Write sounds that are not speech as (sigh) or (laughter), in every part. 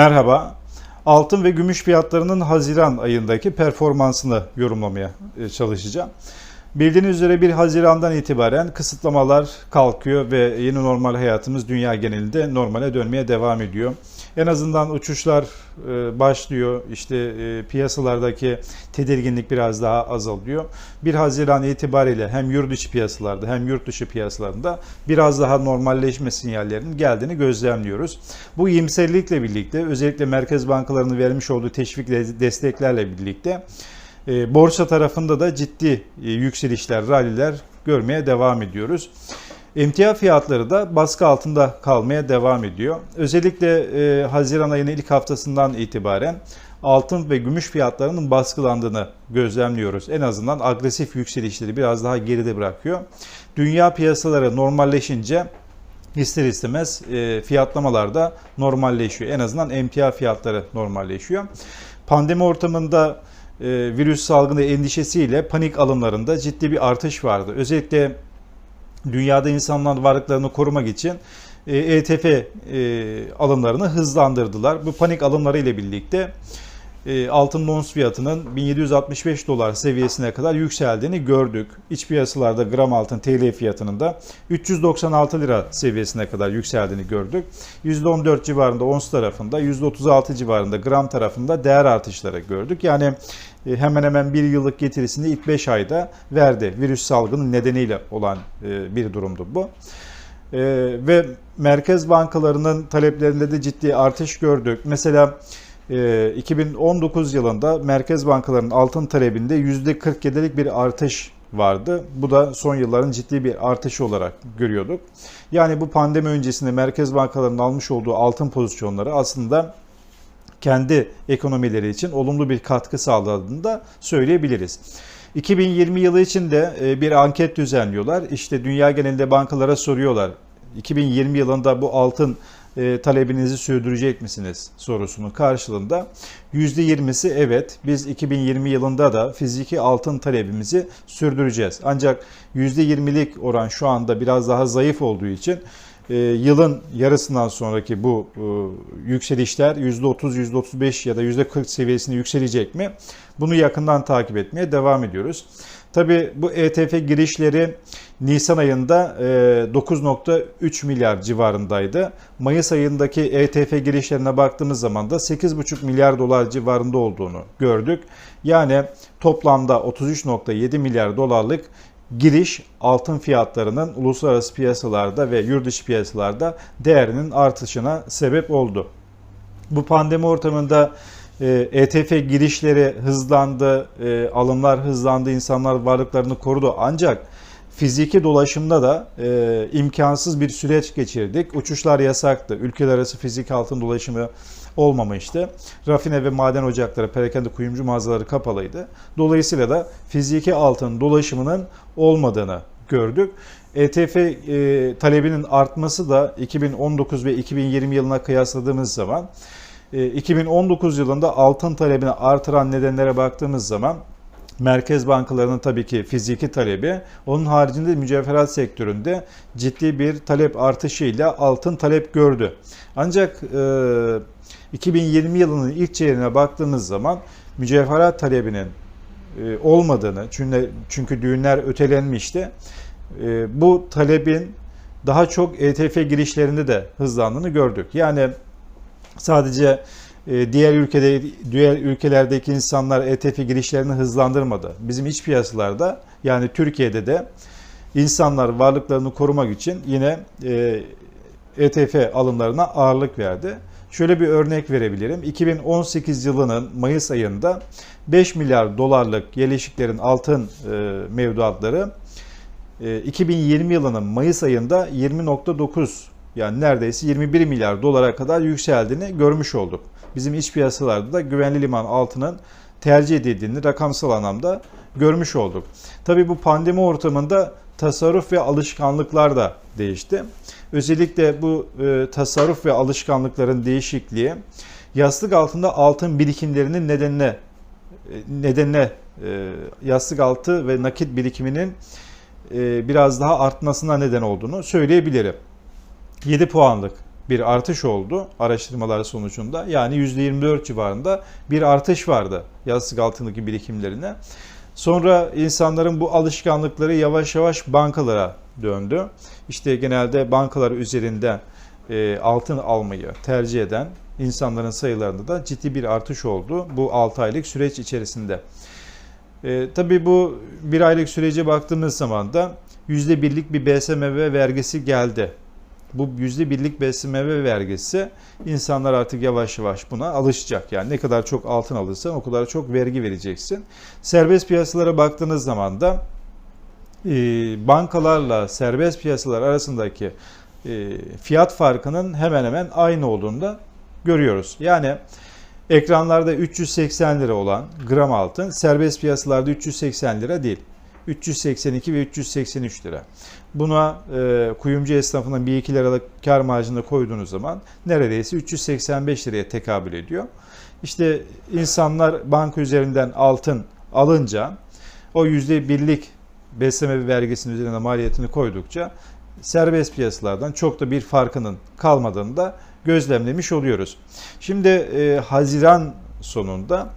Merhaba. Altın ve gümüş fiyatlarının Haziran ayındaki performansını yorumlamaya e, çalışacağım. Bildiğiniz üzere 1 Haziran'dan itibaren kısıtlamalar kalkıyor ve yeni normal hayatımız dünya genelinde normale dönmeye devam ediyor. En azından uçuşlar e, başlıyor. İşte e, piyasalardaki tedirginlik biraz daha azalıyor. 1 Haziran itibariyle hem yurt içi piyasalarda hem yurt dışı piyasalarında biraz daha normalleşme sinyallerinin geldiğini gözlemliyoruz. Bu iyimserlikle birlikte özellikle merkez bankalarının vermiş olduğu teşvik ve desteklerle birlikte e, borsa tarafında da ciddi yükselişler, ralliler görmeye devam ediyoruz. Emtia fiyatları da baskı altında kalmaya devam ediyor. Özellikle e, Haziran ayının ilk haftasından itibaren altın ve gümüş fiyatlarının baskılandığını gözlemliyoruz. En azından agresif yükselişleri biraz daha geride bırakıyor. Dünya piyasaları normalleşince ister istemez e, fiyatlamalar da normalleşiyor. En azından emtia fiyatları normalleşiyor. Pandemi ortamında e, virüs salgını endişesiyle panik alımlarında ciddi bir artış vardı. Özellikle dünyada insanlar varlıklarını korumak için e, ETF e, alımlarını hızlandırdılar. Bu panik alımları ile birlikte e, altın ons fiyatının 1765 dolar seviyesine kadar yükseldiğini gördük. İç piyasalarda gram altın TL fiyatının da 396 lira seviyesine kadar yükseldiğini gördük. %14 civarında ons tarafında, %36 civarında gram tarafında değer artışları gördük. Yani e, hemen hemen bir yıllık getirisini ilk 5 ayda verdi. Virüs salgını nedeniyle olan e, bir durumdu bu. E, ve merkez bankalarının taleplerinde de ciddi artış gördük. Mesela 2019 yılında merkez bankalarının altın talebinde %47'lik bir artış vardı. Bu da son yılların ciddi bir artışı olarak görüyorduk. Yani bu pandemi öncesinde merkez bankalarının almış olduğu altın pozisyonları aslında kendi ekonomileri için olumlu bir katkı sağladığını da söyleyebiliriz. 2020 yılı için de bir anket düzenliyorlar. İşte dünya genelinde bankalara soruyorlar. 2020 yılında bu altın talebinizi sürdürecek misiniz sorusunun karşılığında %20'si evet biz 2020 yılında da fiziki altın talebimizi sürdüreceğiz. Ancak %20'lik oran şu anda biraz daha zayıf olduğu için e, yılın yarısından sonraki bu e, yükselişler %30, %35 ya da %40 seviyesine yükselecek mi? Bunu yakından takip etmeye devam ediyoruz. Tabi bu ETF girişleri Nisan ayında 9.3 milyar civarındaydı. Mayıs ayındaki ETF girişlerine baktığımız zaman da 8.5 milyar dolar civarında olduğunu gördük. Yani toplamda 33.7 milyar dolarlık giriş altın fiyatlarının uluslararası piyasalarda ve yurt dışı piyasalarda değerinin artışına sebep oldu. Bu pandemi ortamında ETF girişleri hızlandı, e, alımlar hızlandı, insanlar varlıklarını korudu. Ancak fiziki dolaşımda da e, imkansız bir süreç geçirdik. Uçuşlar yasaktı. Ülkeler arası fizik altın dolaşımı olmamıştı. Rafine ve maden ocakları, perakende kuyumcu mağazaları kapalıydı. Dolayısıyla da fiziki altın dolaşımının olmadığını gördük. ETF e, talebinin artması da 2019 ve 2020 yılına kıyasladığımız zaman 2019 e, yılında altın talebini artıran nedenlere baktığımız zaman merkez bankalarının tabii ki fiziki talebi, onun haricinde mücevherat sektöründe ciddi bir talep artışıyla altın talep gördü. Ancak e, 2020 yılının ilk çeyreğine baktığımız zaman mücevherat talebinin e, olmadığını, çünkü, çünkü düğünler ötelenmişti, e, bu talebin daha çok ETF girişlerinde de hızlandığını gördük. Yani sadece e, diğer ülkede diğer ülkelerdeki insanlar ETF girişlerini hızlandırmadı. Bizim iç piyasalarda yani Türkiye'de de insanlar varlıklarını korumak için yine ETF alımlarına ağırlık verdi. Şöyle bir örnek verebilirim. 2018 yılının Mayıs ayında 5 milyar dolarlık yerleşiklerin altın e, mevduatları 2020 yılının Mayıs ayında 20.9 yani neredeyse 21 milyar dolara kadar yükseldiğini görmüş olduk. Bizim iç piyasalarda da güvenli liman altının tercih edildiğini rakamsal anlamda görmüş olduk. Tabii bu pandemi ortamında tasarruf ve alışkanlıklar da değişti. Özellikle bu e, tasarruf ve alışkanlıkların değişikliği yastık altında altın birikimlerinin nedenine e, nedenine e, yastık altı ve nakit birikiminin e, biraz daha artmasına neden olduğunu söyleyebilirim. 7 puanlık bir artış oldu araştırmalar sonucunda. Yani %24 civarında bir artış vardı yastık altındaki birikimlerine. Sonra insanların bu alışkanlıkları yavaş yavaş bankalara döndü. İşte genelde bankalar üzerinden e, altın almayı tercih eden insanların sayılarında da ciddi bir artış oldu bu 6 aylık süreç içerisinde. E, tabii bu bir aylık sürece baktığımız zaman da %1'lik bir BSMV vergisi geldi. Bu %1'lik BSMV vergisi insanlar artık yavaş yavaş buna alışacak. Yani ne kadar çok altın alırsan o kadar çok vergi vereceksin. Serbest piyasalara baktığınız zaman da e, bankalarla serbest piyasalar arasındaki e, fiyat farkının hemen hemen aynı olduğunu da görüyoruz. Yani ekranlarda 380 lira olan gram altın serbest piyasalarda 380 lira değil. 382 ve 383 lira. Buna e, kuyumcu esnafının 1-2 liralık kar marjını koyduğunuz zaman neredeyse 385 liraya tekabül ediyor. İşte insanlar banka üzerinden altın alınca o %1'lik besleme vergisinin üzerine maliyetini koydukça serbest piyasalardan çok da bir farkının kalmadığını da gözlemlemiş oluyoruz. Şimdi e, Haziran sonunda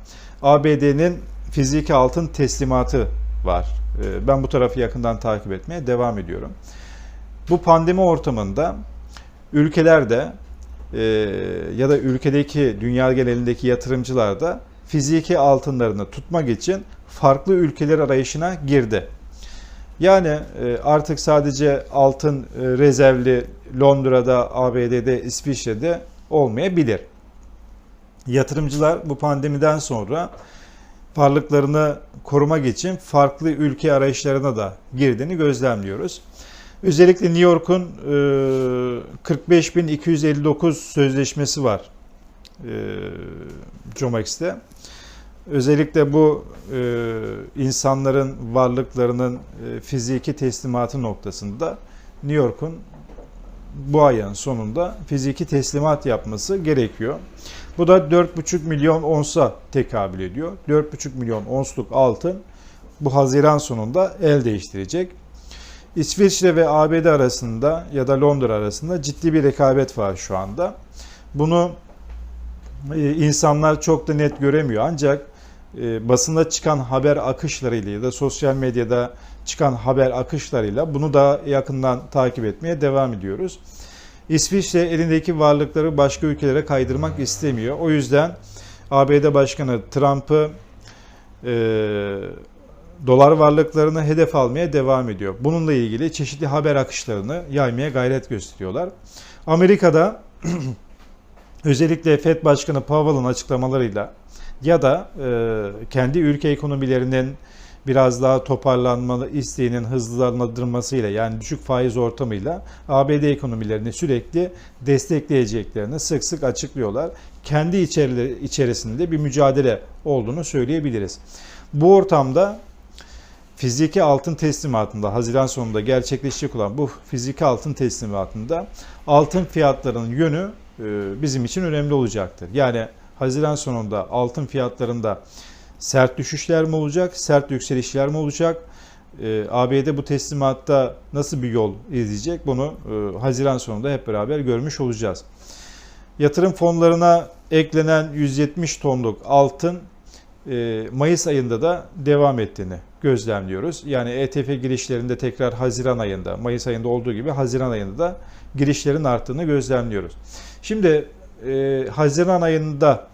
ABD'nin fiziki altın teslimatı var. E, ben bu tarafı yakından takip etmeye devam ediyorum. Bu pandemi ortamında ülkelerde e, ya da ülkedeki dünya genelindeki yatırımcılar da fiziki altınlarını tutmak için farklı ülkeler arayışına girdi. Yani e, artık sadece altın e, rezervli Londra'da, ABD'de, İsviçre'de olmayabilir. Yatırımcılar bu pandemiden sonra varlıklarını korumak için farklı ülke arayışlarına da girdiğini gözlemliyoruz. Özellikle New York'un 45.259 sözleşmesi var Comex'te. Özellikle bu insanların varlıklarının fiziki teslimatı noktasında New York'un bu ayın sonunda fiziki teslimat yapması gerekiyor. Bu da 4,5 milyon onsa tekabül ediyor. 4,5 milyon onsluk altın bu Haziran sonunda el değiştirecek. İsviçre ve ABD arasında ya da Londra arasında ciddi bir rekabet var şu anda. Bunu e, insanlar çok da net göremiyor ancak e, basında çıkan haber akışlarıyla ya da sosyal medyada çıkan haber akışlarıyla bunu daha yakından takip etmeye devam ediyoruz. İsviçre elindeki varlıkları başka ülkelere kaydırmak istemiyor. O yüzden ABD Başkanı Trump'ı e, dolar varlıklarını hedef almaya devam ediyor. Bununla ilgili çeşitli haber akışlarını yaymaya gayret gösteriyorlar. Amerika'da (clears throat) özellikle FED Başkanı Powell'ın açıklamalarıyla ya da e, kendi ülke ekonomilerinin biraz daha toparlanmalı isteğinin hızlandırmasıyla yani düşük faiz ortamıyla ABD ekonomilerini sürekli destekleyeceklerini sık sık açıklıyorlar. Kendi içerisinde bir mücadele olduğunu söyleyebiliriz. Bu ortamda fiziki altın teslimatında Haziran sonunda gerçekleşecek olan bu fiziki altın teslimatında altın fiyatlarının yönü e, bizim için önemli olacaktır. Yani Haziran sonunda altın fiyatlarında sert düşüşler mi olacak, sert yükselişler mi olacak? E, ABD bu teslimatta nasıl bir yol izleyecek bunu e, Haziran sonunda hep beraber görmüş olacağız. Yatırım fonlarına eklenen 170 tonluk altın e, Mayıs ayında da devam ettiğini gözlemliyoruz. Yani ETF girişlerinde tekrar Haziran ayında, Mayıs ayında olduğu gibi Haziran ayında da girişlerin arttığını gözlemliyoruz. Şimdi e, Haziran ayında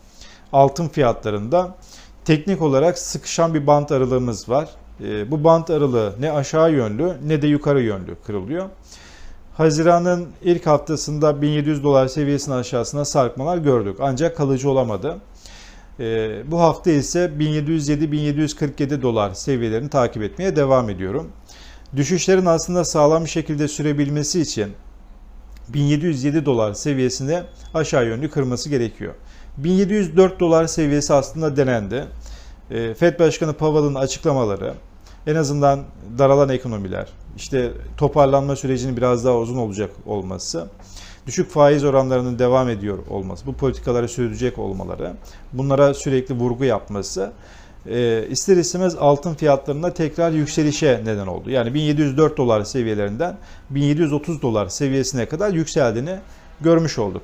altın fiyatlarında teknik olarak sıkışan bir bant aralığımız var. E, bu bant aralığı ne aşağı yönlü ne de yukarı yönlü kırılıyor. Haziran'ın ilk haftasında 1700 dolar seviyesinin aşağısına sarkmalar gördük. Ancak kalıcı olamadı. E, bu hafta ise 1707-1747 dolar seviyelerini takip etmeye devam ediyorum. Düşüşlerin aslında sağlam bir şekilde sürebilmesi için 1707 dolar seviyesinde aşağı yönlü kırması gerekiyor. 1704 dolar seviyesi aslında denendi. Ee, Fed Başkanı Powell'ın açıklamaları en azından daralan ekonomiler, işte toparlanma sürecinin biraz daha uzun olacak olması, düşük faiz oranlarının devam ediyor olması, bu politikaları sürdürecek olmaları, bunlara sürekli vurgu yapması e, ister istemez altın fiyatlarında tekrar yükselişe neden oldu. Yani 1704 dolar seviyelerinden 1730 dolar seviyesine kadar yükseldiğini görmüş olduk.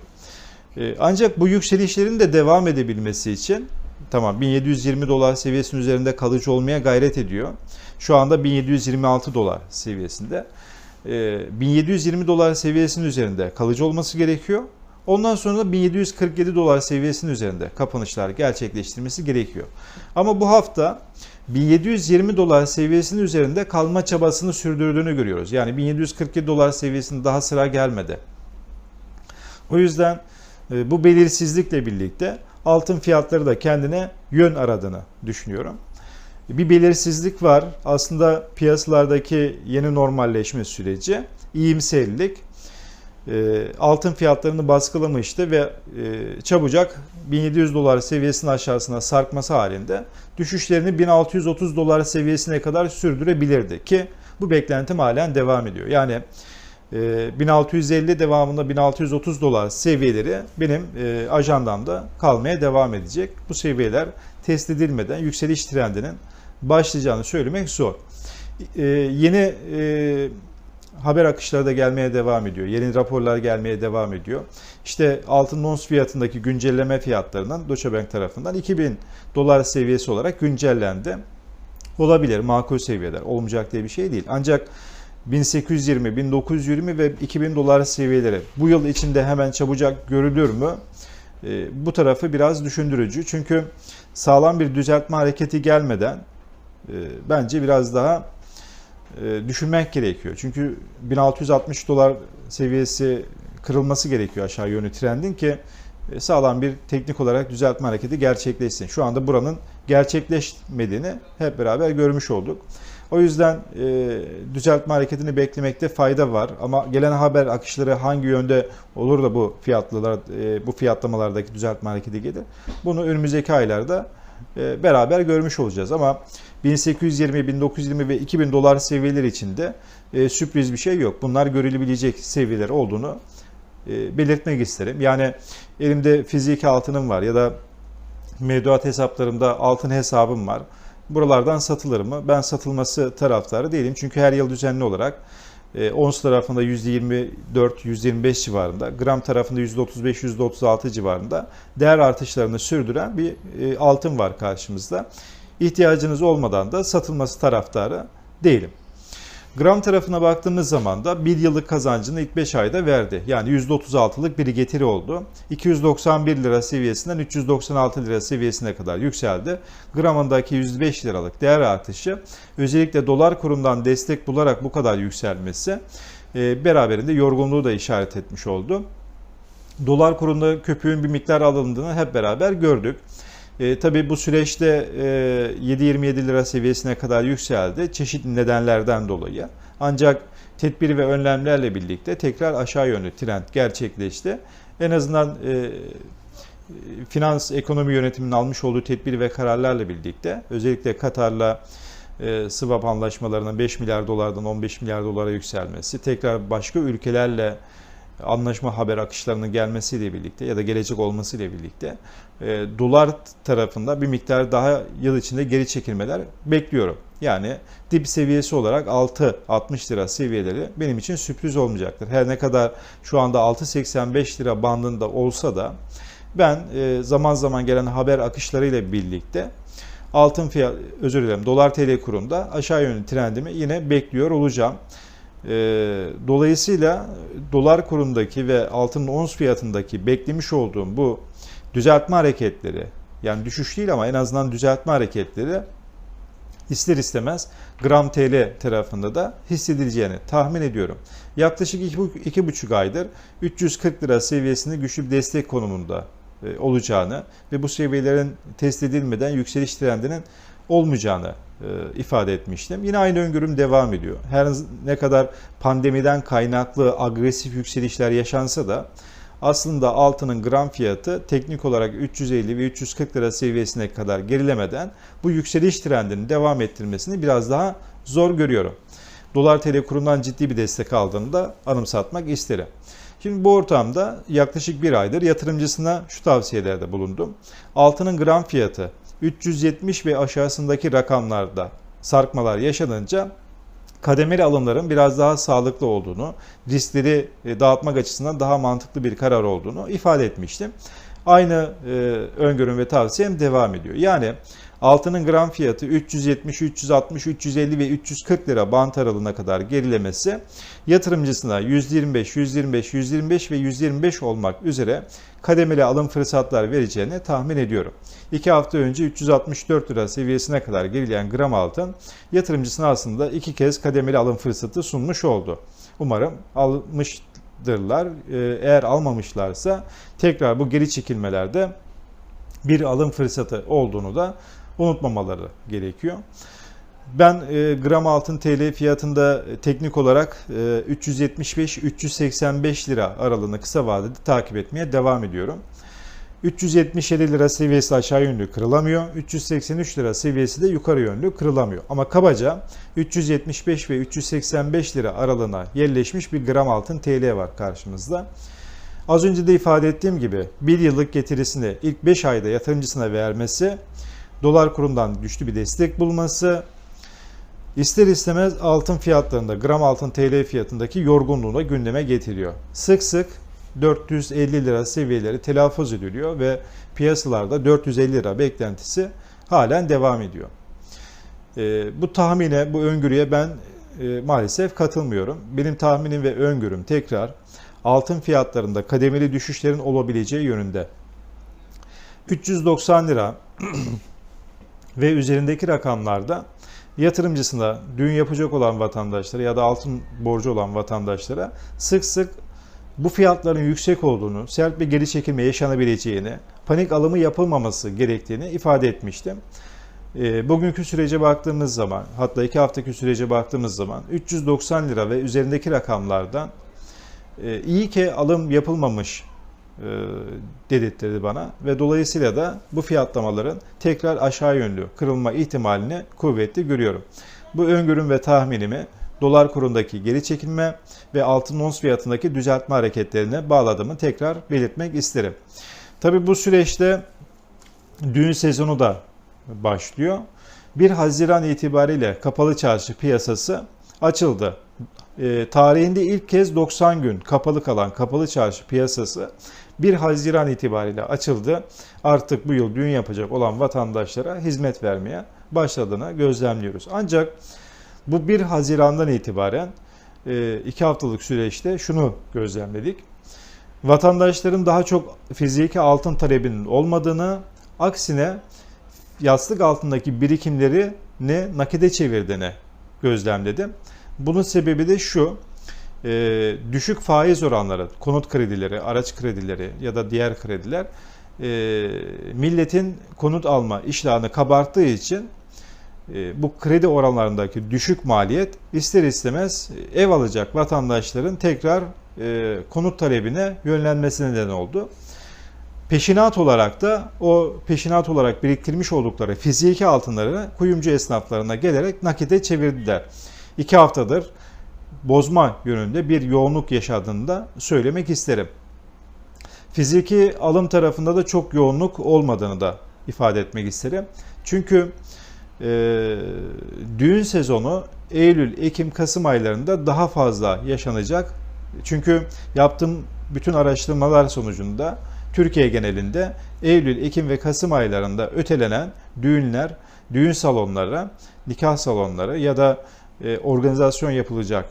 E, Ancak bu yükselişlerin de devam edebilmesi için tamam 1720 dolar seviyesinin üzerinde kalıcı olmaya gayret ediyor. Şu anda 1726 dolar seviyesinde. E, 1720 dolar seviyesinin üzerinde kalıcı olması gerekiyor. Ondan sonra da 1747 dolar seviyesinin üzerinde kapanışlar gerçekleştirmesi gerekiyor. Ama bu hafta 1720 dolar seviyesinin üzerinde kalma çabasını sürdürdüğünü görüyoruz. Yani 1747 dolar seviyesinde daha sıra gelmedi. O yüzden e, bu belirsizlikle birlikte altın fiyatları da kendine yön aradığını düşünüyorum. Bir belirsizlik var. Aslında piyasalardaki yeni normalleşme süreci, iyimserlik e, altın fiyatlarını baskılamıştı ve e, çabucak 1700 dolar seviyesinin aşağısına sarkması halinde düşüşlerini 1630 dolar seviyesine kadar sürdürebilirdi ki bu beklentim halen devam ediyor. Yani e, 1650 devamında 1630 dolar seviyeleri benim e, ajandamda kalmaya devam edecek. Bu seviyeler test edilmeden yükseliş trendinin başlayacağını söylemek zor. E, yeni e, haber akışları da gelmeye devam ediyor. Yeni raporlar gelmeye devam ediyor. İşte altın ons fiyatındaki güncelleme fiyatlarından Deutsche Bank tarafından 2000 dolar seviyesi olarak güncellendi. Olabilir makul seviyeler. Olmayacak diye bir şey değil. Ancak 1820, 1920 ve 2000 dolar seviyeleri bu yıl içinde hemen çabucak görülür mü? E, bu tarafı biraz düşündürücü. Çünkü sağlam bir düzeltme hareketi gelmeden e, bence biraz daha düşünmek gerekiyor. Çünkü 1660 dolar seviyesi kırılması gerekiyor aşağı yönlü trendin ki e, sağlam bir teknik olarak düzeltme hareketi gerçekleşsin. Şu anda buranın gerçekleşmediğini hep beraber görmüş olduk. O yüzden e, düzeltme hareketini beklemekte fayda var. Ama gelen haber akışları hangi yönde olur da bu fiyatlılar, e, bu fiyatlamalardaki düzeltme hareketi gelir? Bunu önümüzdeki aylarda e, beraber görmüş olacağız. Ama 1820, 1920 ve 2000 dolar seviyeleri içinde e, sürpriz bir şey yok. Bunlar görülebilecek seviyeler olduğunu e, belirtmek isterim. Yani elimde fiziki altınım var ya da mevduat hesaplarımda altın hesabım var. Buralardan satılır mı? Ben satılması taraftarı değilim. Çünkü her yıl düzenli olarak e, ons tarafında %24-%25 civarında, gram tarafında %35-%36 civarında değer artışlarını sürdüren bir e, altın var karşımızda. İhtiyacınız olmadan da satılması taraftarı değilim. Gram tarafına baktığımız zaman da bir yıllık kazancını ilk 5 ayda verdi. Yani %36'lık bir getiri oldu. 291 lira seviyesinden 396 lira seviyesine kadar yükseldi. Gramındaki 105 liralık değer artışı özellikle dolar kurundan destek bularak bu kadar yükselmesi e, beraberinde yorgunluğu da işaret etmiş oldu. Dolar kurunda köpüğün bir miktar alındığını hep beraber gördük. E, tabii bu süreçte e, 7.27 lira seviyesine kadar yükseldi çeşitli nedenlerden dolayı. Ancak tedbir ve önlemlerle birlikte tekrar aşağı yönlü trend gerçekleşti. En azından e, finans ekonomi yönetiminin almış olduğu tedbir ve kararlarla birlikte özellikle Katar'la e, swap anlaşmalarının 5 milyar dolardan 15 milyar dolara yükselmesi, tekrar başka ülkelerle anlaşma haber akışlarının gelmesiyle birlikte ya da gelecek olmasıyla birlikte e, dolar tarafında bir miktar daha yıl içinde geri çekilmeler bekliyorum. Yani dip seviyesi olarak 6.60 lira seviyeleri benim için sürpriz olmayacaktır. Her ne kadar şu anda 6.85 lira bandında olsa da ben e, zaman zaman gelen haber akışlarıyla birlikte altın fiyat özür dilerim dolar TL kurunda aşağı yönlü trendimi yine bekliyor olacağım. E, dolayısıyla dolar kurundaki ve altının ons fiyatındaki beklemiş olduğum bu düzeltme hareketleri yani düşüş değil ama en azından düzeltme hareketleri ister istemez gram TL tarafında da hissedileceğini tahmin ediyorum. Yaklaşık 2,5 aydır 340 lira seviyesinde güçlü bir destek konumunda e, olacağını ve bu seviyelerin test edilmeden yükseliş trendinin olmayacağını e, ifade etmiştim. Yine aynı öngörüm devam ediyor. Her ne kadar pandemiden kaynaklı agresif yükselişler yaşansa da aslında altının gram fiyatı teknik olarak 350 ve 340 lira seviyesine kadar gerilemeden bu yükseliş trendinin devam ettirmesini biraz daha zor görüyorum. Dolar TL kurundan ciddi bir destek aldığını da anımsatmak isterim. Şimdi bu ortamda yaklaşık bir aydır yatırımcısına şu tavsiyelerde bulundum. Altının gram fiyatı 370 ve aşağısındaki rakamlarda sarkmalar yaşanınca kademeli alımların biraz daha sağlıklı olduğunu, riskleri e, dağıtmak açısından daha mantıklı bir karar olduğunu ifade etmiştim. Aynı e, öngörüm ve tavsiyem devam ediyor. Yani altının gram fiyatı 370, 360, 350 ve 340 lira bant aralığına kadar gerilemesi yatırımcısına 125, 125, 125 ve 125 olmak üzere kademeli alım fırsatlar vereceğini tahmin ediyorum. 2 hafta önce 364 lira seviyesine kadar gerileyen gram altın yatırımcısına aslında iki kez kademeli alım fırsatı sunmuş oldu. Umarım almıştırlar. Ee, Eğer almamışlarsa tekrar bu geri çekilmelerde bir alım fırsatı olduğunu da unutmamaları gerekiyor. Ben e, gram altın TL fiyatında e, teknik olarak e, 375-385 lira aralığını kısa vadede takip etmeye devam ediyorum. 377 lira seviyesi aşağı yönlü kırılamıyor. 383 lira seviyesi de yukarı yönlü kırılamıyor. Ama kabaca 375 ve 385 lira aralığına yerleşmiş bir gram altın TL var karşımızda. Az önce de ifade ettiğim gibi bir yıllık getirisini ilk 5 ayda yatırımcısına vermesi, dolar kurundan güçlü bir destek bulması, ister istemez altın fiyatlarında gram altın TL fiyatındaki yorgunluğunu gündeme getiriyor. Sık sık 450 lira seviyeleri telaffuz ediliyor ve piyasalarda 450 lira beklentisi halen devam ediyor. E, bu tahmine, bu öngörüye ben e, maalesef katılmıyorum. Benim tahminim ve öngörüm tekrar altın fiyatlarında kademeli düşüşlerin olabileceği yönünde. 390 lira ve üzerindeki rakamlarda yatırımcısına düğün yapacak olan vatandaşlara ya da altın borcu olan vatandaşlara sık sık bu fiyatların yüksek olduğunu, sert bir geri çekilme yaşanabileceğini, panik alımı yapılmaması gerektiğini ifade etmiştim. E, bugünkü sürece baktığımız zaman, hatta iki haftaki sürece baktığımız zaman 390 lira ve üzerindeki rakamlardan e, iyi ki alım yapılmamış dedirtti bana ve dolayısıyla da bu fiyatlamaların tekrar aşağı yönlü kırılma ihtimalini kuvvetli görüyorum. Bu öngörüm ve tahminimi dolar kurundaki geri çekilme ve altın ons fiyatındaki düzeltme hareketlerine bağladığımı tekrar belirtmek isterim. Tabi bu süreçte düğün sezonu da başlıyor. 1 Haziran itibariyle kapalı çarşı piyasası açıldı. E, tarihinde ilk kez 90 gün kapalı kalan kapalı çarşı piyasası 1 Haziran itibariyle açıldı. Artık bu yıl düğün yapacak olan vatandaşlara hizmet vermeye başladığını gözlemliyoruz. Ancak bu 1 Haziran'dan itibaren 2 haftalık süreçte şunu gözlemledik. Vatandaşların daha çok fiziki altın talebinin olmadığını, aksine yastık altındaki birikimleri ne nakide çevirdiğini gözlemledim. Bunun sebebi de şu, düşük faiz oranları, konut kredileri, araç kredileri ya da diğer krediler milletin konut alma iştahını kabarttığı için e, bu kredi oranlarındaki düşük maliyet ister istemez ev alacak vatandaşların tekrar e, konut talebine yönlenmesine neden oldu. Peşinat olarak da o peşinat olarak biriktirmiş oldukları fiziki altınları kuyumcu esnaflarına gelerek nakite çevirdiler. İki haftadır bozma yönünde bir yoğunluk yaşadığını da söylemek isterim. Fiziki alım tarafında da çok yoğunluk olmadığını da ifade etmek isterim. Çünkü e, düğün sezonu Eylül, Ekim, Kasım aylarında daha fazla yaşanacak. Çünkü yaptığım bütün araştırmalar sonucunda Türkiye genelinde Eylül, Ekim ve Kasım aylarında ötelenen düğünler, düğün salonları, nikah salonları ya da e, organizasyon yapılacak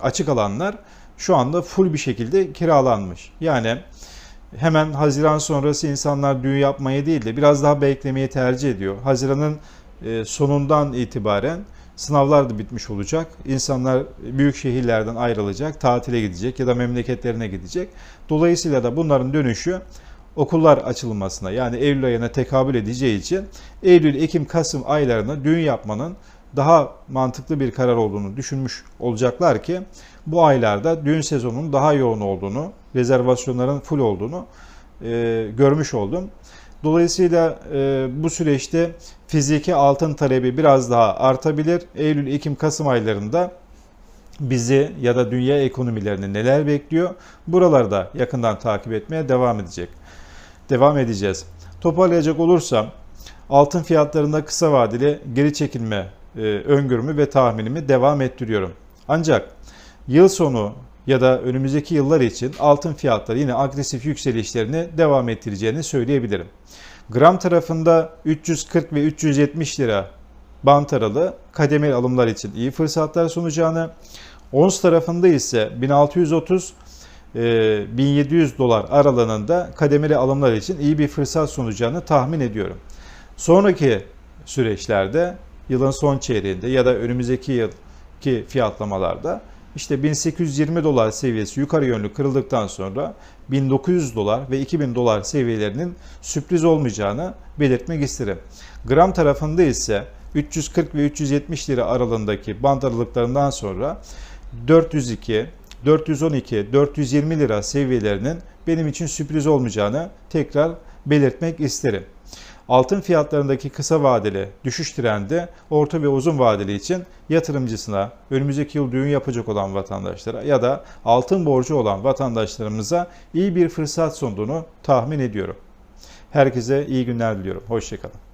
açık alanlar şu anda full bir şekilde kiralanmış. Yani hemen Haziran sonrası insanlar düğün yapmayı değil de biraz daha beklemeyi tercih ediyor. Haziran'ın e, sonundan itibaren sınavlar da bitmiş olacak. İnsanlar büyük şehirlerden ayrılacak, tatile gidecek ya da memleketlerine gidecek. Dolayısıyla da bunların dönüşü okullar açılmasına yani Eylül ayına tekabül edeceği için Eylül, Ekim, Kasım aylarında düğün yapmanın daha mantıklı bir karar olduğunu düşünmüş olacaklar ki bu aylarda düğün sezonunun daha yoğun olduğunu, rezervasyonların full olduğunu e, görmüş oldum. Dolayısıyla e, bu süreçte fiziki altın talebi biraz daha artabilir. Eylül, Ekim, Kasım aylarında bizi ya da dünya ekonomilerini neler bekliyor? Buralarda yakından takip etmeye devam edecek. Devam edeceğiz. Toparlayacak olursam altın fiyatlarında kısa vadeli geri çekilme öngörümü ve tahminimi devam ettiriyorum. Ancak yıl sonu ya da önümüzdeki yıllar için altın fiyatları yine agresif yükselişlerini devam ettireceğini söyleyebilirim. Gram tarafında 340 ve 370 lira bant aralığı kademeli alımlar için iyi fırsatlar sunacağını, ons tarafında ise 1630 e, 1700 dolar aralığında kademeli alımlar için iyi bir fırsat sunacağını tahmin ediyorum. Sonraki süreçlerde yılın son çeyreğinde ya da önümüzdeki yılki fiyatlamalarda işte 1820 dolar seviyesi yukarı yönlü kırıldıktan sonra 1900 dolar ve 2000 dolar seviyelerinin sürpriz olmayacağını belirtmek isterim. Gram tarafında ise 340 ve 370 lira aralığındaki band aralıklarından sonra 402, 412, 420 lira seviyelerinin benim için sürpriz olmayacağını tekrar belirtmek isterim. Altın fiyatlarındaki kısa vadeli düşüş trendi orta ve uzun vadeli için yatırımcısına, önümüzdeki yıl düğün yapacak olan vatandaşlara ya da altın borcu olan vatandaşlarımıza iyi bir fırsat sunduğunu tahmin ediyorum. Herkese iyi günler diliyorum. Hoşçakalın.